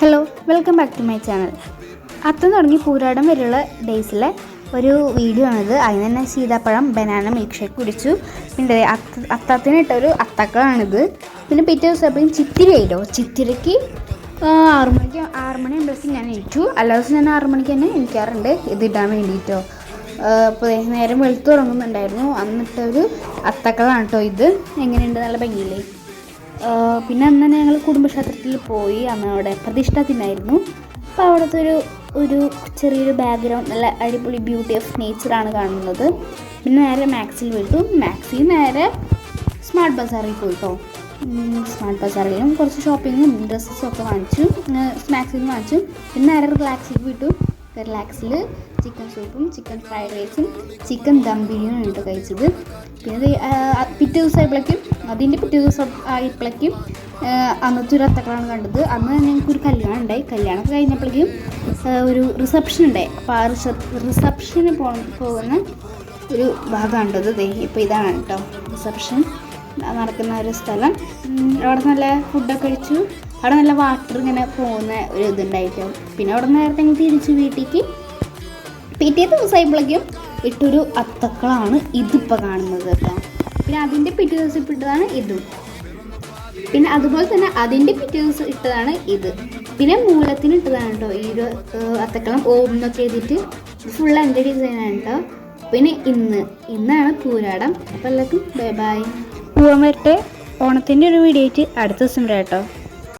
Hello welcome back to my channel Atham തുടങ്ങി പൂരാടം വരെയുള്ള ഡേയ്സിലെ ഒരു വീഡിയോ ആണിത്. അതിന് തന്നെ സീതാപ്പഴം ബനാന മിൽക്ക് ഷേക്ക് കുടിച്ചു. പിന്നെ അത്ത അത്തത്തിനിട്ടൊരു അത്തക്കളാണിത്. പിന്നെ പിറ്റേ ദിവസം അപ്പം ചിത്തിരി ആയിട്ടോ? ചിത്തിരയ്ക്ക് ആറു മണിക്ക് ആറ് മണി ആകുമ്പോഴേക്കും ഞാൻ എണീറ്റു അല്ലാ ദിവസം ഞാൻ ആറ് മണിക്ക് തന്നെ എണീക്കാറുണ്ട് ഇത് ഇടാൻ വേണ്ടിയിട്ടോ. അപ്പോൾ നേരം വെളുത്ത് തുടങ്ങുന്നുണ്ടായിരുന്നു അന്നിട്ടൊരു അത്തക്കളാണ് കേട്ടോ ഇത്. എങ്ങനെയുണ്ട്? നല്ല ഭംഗിയില്ലേ? പിന്നെ അന്ന് തന്നെ ഞങ്ങൾ കുടുംബക്ഷേത്രത്തിൽ പോയി. അവിടെ പ്രതിഷ്ഠ ദിനായിരുന്നു. അപ്പോൾ അവിടുത്തെ ഒരു ഒരു ചെറിയൊരു ബാക്ക്ഗ്രൗണ്ട് നല്ല അടിപൊളി ബ്യൂട്ടി ഓഫ് നേച്ചറാണ് കാണുന്നത്. പിന്നെ നേരെ മാക്സിൽ വിട്ടു മാക്സിൽ നേരെ സ്മാർട്ട് ബസാറിൽ പോയി കേട്ടോ സ്മാർട്ട് ബസാറിലും കുറച്ച് ഷോപ്പിങ്ങും ഡ്രസ്സസും ഒക്കെ വാങ്ങിച്ചു. സ്നാക്സിൽ വാങ്ങിച്ചു. പിന്നെ നേരെ റിലാക്സിൽ വിട്ടു റിലാക്സിൽ ചിക്കൻ സൂപ്പും ചിക്കൻ ഫ്രൈഡ് റൈസും ചിക്കൻ ദം ബിരിയാണിയും കേട്ടോ കഴിച്ചത്. പിന്നെ പിറ്റേ ദിവസം ആയപ്പോഴേക്കും അതിന്റെ പിറ്റേ ദിവസം ആയപ്പോഴേക്കും അന്നത്തെ ഒരു അത്തക്കളാണ് കണ്ടത്. അന്ന് ഞങ്ങൾക്ക് ഒരു കല്യാണം ഉണ്ടായി. കല്യാണം കഴിഞ്ഞപ്പോഴേക്കും ഒരു റിസപ്ഷൻ ഉണ്ടായി. അപ്പോൾ ആ റിസപ്ഷന് പോ പോകുന്ന ഒരു ഭാഗമാണ് കണ്ടത് ദേ ഇപ്പോൾ ഇതാണ് കേട്ടോ റിസപ്ഷൻ നടക്കുന്ന ഒരു സ്ഥലം. അവിടെ നല്ല ഫുഡൊക്കെ കഴിച്ചു. അവിടെ നല്ല വാട്ടർ ഇങ്ങനെ പോകുന്ന ഒരു ഇതുണ്ടായിട്ടോ. പിന്നെ അവിടെ നേരത്തെ തിരിച്ച് വീട്ടിലേക്ക് പിറ്റേ ദിവസമായപ്പോഴേക്കും ഇട്ടൊരു അത്തക്കളാണ് ഇതിപ്പോൾ കാണുന്നത് കേട്ടോ. പിന്നെ അതിന്റെ പിറ്റേ ദിവസം ഇട്ടതാണ് ഇതും. പിന്നെ അതുപോലെ തന്നെ അതിന്റെ പിറ്റേ ദിവസം ഇട്ടതാണ് ഇത്. പിന്നെ മൂലത്തിന് ഇട്ടതാണ് കേട്ടോ ഈ ഒരു അത്തക്കളം ഓം എന്നൊക്കെ എഴുതിയിട്ട് ഫുൾ എന്റെ ഡിസൈനാണ് കേട്ടോ. പിന്നെ ഇന്ന് ഇന്നാണ് പൂരാടം. അപ്പോൾ എല്ലാവർക്കും ബൈ ബൈ പൂവാൻ വരട്ടെ. ഓണത്തിന്റെ ഒരു വീഡിയോ ആയിട്ട് അടുത്ത ദിവസം വരാം കേട്ടോ.